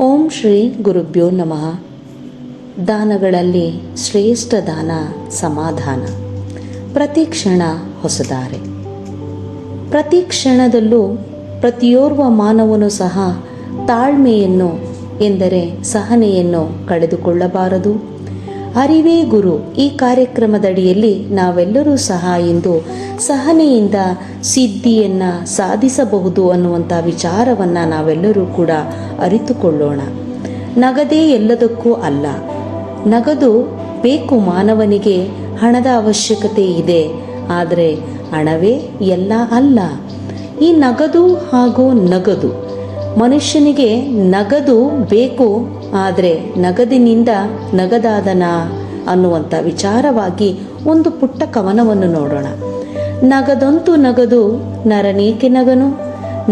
ಓಂ ಶ್ರೀ ಗುರುಭ್ಯೋ ನಮಃ. ದಾನಗಳಲ್ಲಿ ಶ್ರೇಷ್ಠ ದಾನ, ಸಮಾಧಾನ. ಪ್ರತಿ ಕ್ಷಣ ಹೊಸದಾರೆ. ಪ್ರತಿ ಕ್ಷಣದಲ್ಲೂ ಪ್ರತಿಯೋರ್ವ ಮಾನವನು ಸಹ ತಾಳ್ಮೆಯನ್ನು, ಎಂದರೆ ಸಹನೆಯನ್ನು ಕಳೆದುಕೊಳ್ಳಬಾರದು. ಅರಿವೇ ಗುರು, ಈ ಕಾರ್ಯಕ್ರಮದಡಿಯಲ್ಲಿ ನಾವೆಲ್ಲರೂ ಸಹ ಇಂದು ಸಹನೆಯಿಂದ ಸಿದ್ಧಿಯನ್ನು ಸಾಧಿಸಬಹುದು ಅನ್ನುವಂಥ ವಿಚಾರವನ್ನು ನಾವೆಲ್ಲರೂ ಕೂಡ ಅರಿತುಕೊಳ್ಳೋಣ. ನಗದೇ ಎಲ್ಲದಕ್ಕೂ ಅಲ್ಲ, ನಗದು ಬೇಕು ಮಾನವನಿಗೆ ಹಣದ ಅವಶ್ಯಕತೆ ಇದೆ, ಆದರೆ ಹಣವೇ ಎಲ್ಲ ಅಲ್ಲ. ಈ ನಗದು ಹಾಗೂ ನಗದು ಮನುಷ್ಯನಿಗೆ ನಗದು ಬೇಕು, ಆದರೆ ನಗದಿನಿಂದ ನಗದಾದನ ಅನ್ನುವಂಥ ವಿಚಾರವಾಗಿ ಒಂದು ಪುಟ್ಟ ಕವನವನ್ನು ನೋಡೋಣ. ನಗದಂತು ನಗದು, ನರನೇಕೆ ನಗನು?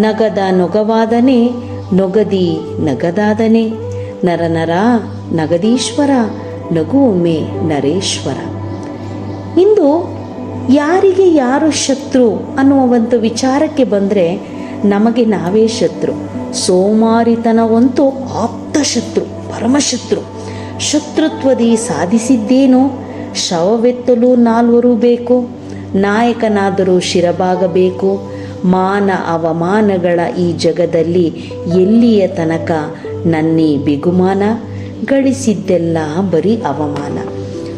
ನಗದ ನೊಗವಾದನೆ, ನೊಗದಿ ನಗದಾದನೆ. ನರನರ ನಗದೀಶ್ವರ ನಗು ಒಮ್ಮೆ ನರೇಶ್ವರ. ಇಂದು ಯಾರಿಗೆ ಯಾರು ಶತ್ರು ಅನ್ನುವ ವಿಚಾರಕ್ಕೆ ಬಂದರೆ ನಮಗೆ ನಾವೇ ಶತ್ರು. ಸೋಮಾರಿತನವಂತೂ ಆಪ್ತ ಶತ್ರು ಪರಮಶತ್ರು. ಶತ್ರುತ್ವದಿ ಸಾಧಿಸಿದ್ದೇನೋ? ಶವವೆತ್ತಲು ನಾಲ್ವರು ಬೇಕು, ನಾಯಕನಾದರೂ ಶಿರಬಾಗಬೇಕು. ಮಾನ ಅವಮಾನಗಳ ಈ ಜಗದಲ್ಲಿ ಎಲ್ಲಿಯ ತನಕ ನನ್ನೇ ಬಿಗುಮಾನ? ಗಳಿಸಿದ್ದೆಲ್ಲ ಬರೀ ಅವಮಾನ.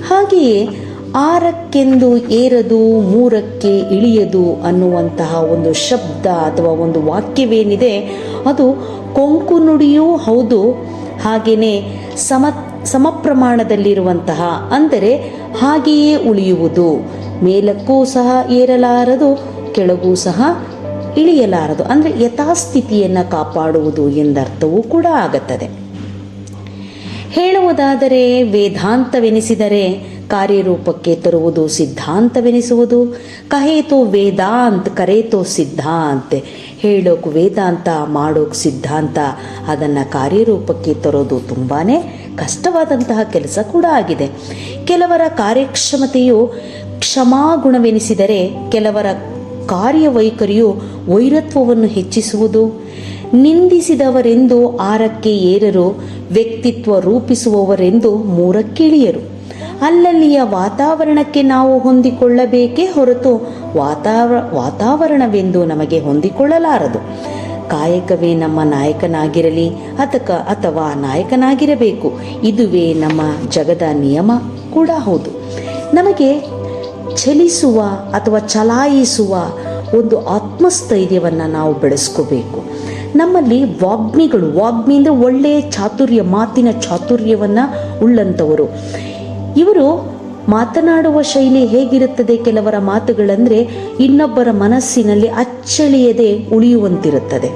ಹಾಗೆಯೇ ಆರಕ್ಕೆಂದು ಏರದು, ಮೂರಕ್ಕೆ ಇಳಿಯದು ಅನ್ನುವಂತಹ ಒಂದು ಶಬ್ದ ಅಥವಾ ಒಂದು ವಾಕ್ಯವೇನಿದೆ, ಅದು ಕೊಂಕು ನುಡಿಯೂ ಹೌದು. ಹಾಗೆಯೇ ಸಮ, ಸಮಪ್ರಮಾಣದಲ್ಲಿರುವಂತಹ, ಅಂದರೆ ಹಾಗೆಯೇ ಉಳಿಯುವುದು. ಮೇಲಕ್ಕೂ ಸಹ ಏರಲಾರದು, ಕೆಳಗೂ ಸಹ ಇಳಿಯಲಾರದು. ಅಂದರೆ ಯಥಾಸ್ಥಿತಿಯನ್ನು ಕಾಪಾಡುವುದು ಎಂದರ್ಥವೂ ಕೂಡ ಆಗುತ್ತದೆ. ಹೇಳುವುದಾದರೆ ವೇದಾಂತವೆನಿಸಿದರೆ ಕಾರ್ಯರೂಪಕ್ಕೆ ತರುವುದು ಸಿದ್ಧಾಂತವೆನಿಸುವುದು. ಕಹೇತೋ ವೇದಾಂತ್ ಕರೇತೋ ಸಿದ್ಧಾಂತ್. ಹೇಳೋಕ್ ವೇದಾಂತ, ಮಾಡೋಕೆ ಸಿದ್ಧಾಂತ. ಅದನ್ನು ಕಾರ್ಯರೂಪಕ್ಕೆ ತರೋದು ತುಂಬಾ ಕಷ್ಟವಾದಂತಹ ಕೆಲಸ ಕೂಡ ಆಗಿದೆ. ಕೆಲವರ ಕಾರ್ಯಕ್ಷಮತೆಯು ಕ್ಷಮಾಗುಣವೆನಿಸಿದರೆ ಕೆಲವರ ಕಾರ್ಯವೈಖರಿಯು ವೈರತ್ವವನ್ನು ಹೆಚ್ಚಿಸುವುದು. ನಿಂದಿಸಿದವರೆಂದು ಆರಕ್ಕೆ ಏರರು, ವ್ಯಕ್ತಿತ್ವ ರೂಪಿಸುವವರೆಂದು ಮೂರಕ್ಕಿಳಿಯರು ಅಲ್ಲಲ್ಲಿಯ ವಾತಾವರಣಕ್ಕೆ ನಾವು ಹೊಂದಿಕೊಳ್ಳಬೇಕೇ ಹೊರತು ವಾತಾವರ ವಾತಾವರಣವೆಂದು ನಮಗೆ ಹೊಂದಿಕೊಳ್ಳಲಾರದು. ಕಾಯಕವೇ ನಮ್ಮ ನಾಯಕನಾಗಿರಲಿ ಅಥಕ ಅಥವಾ ನಾಯಕನಾಗಿರಬೇಕು. ಇದುವೇ ನಮ್ಮ ಜಗದ ನಿಯಮ ಕೂಡ ಹೌದು. ನಮಗೆ ಚಲಿಸುವ ಅಥವಾ ಚಲಾಯಿಸುವ ಒಂದು ಆತ್ಮಸ್ಥೈರ್ಯವನ್ನು ನಾವು ಬೆಳೆಸ್ಕೋಬೇಕು. ನಮ್ಮಲ್ಲಿ ವಾಗ್ಮಿಗಳು, ವಾಗ್ಮಿ ಅಂದರೆ ಒಳ್ಳೆಯ ಚಾತುರ್ಯ, ಮಾತಿನ ಚಾತುರ್ಯವನ್ನು ಉಳ್ಳಂಥವರು. ಇವರು ಮಾತನಾಡುವ ಶೈಲಿ ಹೇಗಿರುತ್ತದೆ ಕೆಲವರ ಮಾತುಗಳಂದರೆ ಇನ್ನೊಬ್ಬರ ಮನಸ್ಸಿನಲ್ಲಿ ಅಚ್ಚಳಿಯದೆ ಉಳಿಯುವಂತಿರುತ್ತದೆ.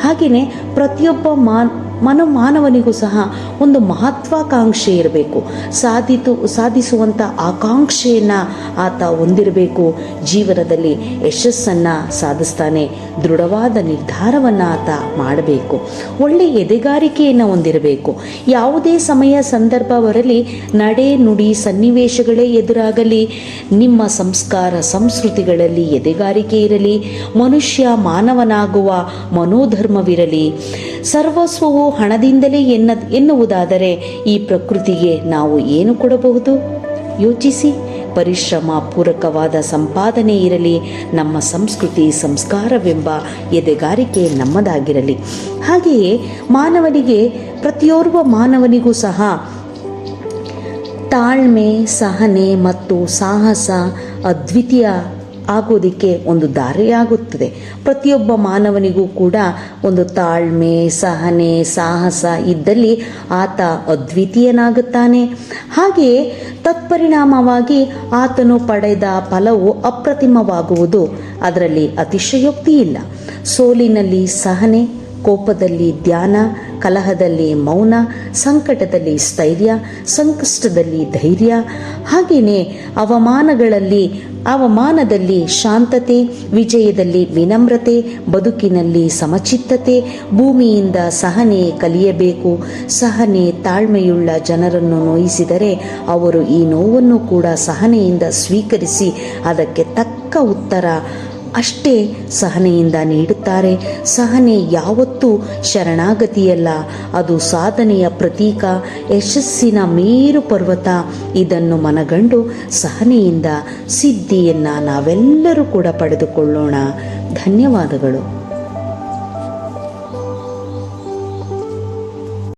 ಹಾಗೆಯೇ ಪ್ರತಿಯೊಬ್ಬ ಮಾನ್ ಮನ ಮಾನವನಿಗೂ ಸಹ ಒಂದು ಮಹತ್ವಾಕಾಂಕ್ಷೆ ಇರಬೇಕು. ಸಾಧಿತು ಸಾಧಿಸುವಂಥ ಆಕಾಂಕ್ಷೆಯನ್ನು ಆತ ಹೊಂದಿರಬೇಕು. ಜೀವನದಲ್ಲಿ ಯಶಸ್ಸನ್ನು ಸಾಧಿಸ್ತಾನೆ. ದೃಢವಾದ ನಿರ್ಧಾರವನ್ನು ಆತ ಮಾಡಬೇಕು. ಒಳ್ಳೆಯ ಎದೆಗಾರಿಕೆಯನ್ನು ಹೊಂದಿರಬೇಕು. ಯಾವುದೇ ಸಮಯ, ಸಂದರ್ಭ ಬರಲಿ, ನಡೆ, ನುಡಿ, ಸನ್ನಿವೇಶಗಳೇ ಎದುರಾಗಲಿ, ನಿಮ್ಮ ಸಂಸ್ಕಾರ, ಸಂಸ್ಕೃತಿಗಳಲ್ಲಿ ಎದೆಗಾರಿಕೆ ಇರಲಿ, ಮನುಷ್ಯ ಮಾನವನಾಗುವ ಮನೋಧರ್ಮವಿರಲಿ, ಸರ್ವಸ್ವವು ಹಣದಿಂದಲೇ ಎನ್ನ, ಎನ್ನುವುದಾದರೆ ಈ ಪ್ರಕೃತಿಗೆ ನಾವು ಏನು ಕೊಡಬಹುದು? ಯೋಚಿಸಿ. ಪರಿಶ್ರಮ ಪೂರಕವಾದ ಸಂಪಾದನೆ ಇರಲಿ, ನಮ್ಮ ಸಂಸ್ಕೃತಿ ಸಂಸ್ಕಾರವೆಂಬ ಎದೆಗಾರಿಕೆ ನಮ್ಮದಾಗಿರಲಿ. ಹಾಗೆಯೇ ಮಾನವನಿಗೆ, ಪ್ರತಿಯೋರ್ವ ಮಾನವನಿಗೂ ಸಹ ತಾಳ್ಮೆ, ಸಹನೆ ಮತ್ತು ಸಾಹಸ ಅದ್ವಿತೀಯ ಆಗೋದಕ್ಕೆ ಒಂದು ದಾರಿಯಾಗುತ್ತದೆ. ಪ್ರತಿಯೊಬ್ಬ ಮಾನವನಿಗೂ ಕೂಡ ಒಂದು ತಾಳ್ಮೆ, ಸಹನೆ, ಸಾಹಸ ಇದ್ದಲ್ಲಿ ಆತ ಅದ್ವಿತೀಯನಾಗುತ್ತಾನೆ. ಹಾಗೆಯೇ ತತ್ಪರಿಣಾಮವಾಗಿ ಆತನು ಪಡೆದ ಫಲವು ಅಪ್ರತಿಮವಾಗುವುದು, ಅದರಲ್ಲಿ ಅತಿಶಯೋಕ್ತಿ ಇಲ್ಲ ಸೋಲಿನಲ್ಲಿ ಸಹನೆ, ಕೋಪದಲ್ಲಿ ಧ್ಯಾನ ಕಲಹದಲ್ಲಿ ಮೌನ, ಸಂಕಟದಲ್ಲಿ ಸ್ಥೈರ್ಯ, ಸಂಕಷ್ಟದಲ್ಲಿ ಧೈರ್ಯ ಹಾಗೆಯೇ ಅವಮಾನಗಳಲ್ಲಿ, ಅವಮಾನದಲ್ಲಿ ಶಾಂತತೆ, ವಿಜಯದಲ್ಲಿ ವಿನಮ್ರತೆ, ಬದುಕಿನಲ್ಲಿ ಸಮಚಿತ್ತತೆ, ಭೂಮಿಯಿಂದ ಸಹನೆ ಕಲಿಯಬೇಕು, ಸಹನೆ ತಾಳ್ಮೆಯುಳ್ಳ ಜನರನ್ನು ನೋಯಿಸಿದರೆ ಅವರು ಈ ನೋವನ್ನು ಕೂಡ ಸಹನೆಯಿಂದ ಸ್ವೀಕರಿಸಿ ಅದಕ್ಕೆ ತಕ್ಕ ಉತ್ತರ ಅಷ್ಟೇ ಸಹನೆಯಿಂದ ನೀಡುತ್ತಾರೆ. ಸಹನೆ ಯಾವತ್ತೂ ಶರಣಾಗತಿಯಲ್ಲ. ಅದು ಸಾಧನೆಯ ಪ್ರತೀಕ. ಯಶಸ್ಸಿನ ಮೇರು ಪರ್ವತ. ಇದನ್ನು ಮನಗಂಡು ಸಹನೆಯಿಂದ ಸಿದ್ಧಿಯನ್ನು ನಾವೆಲ್ಲರೂ ಕೂಡ ಪಡೆದುಕೊಳ್ಳೋಣ. ಧನ್ಯವಾದಗಳು.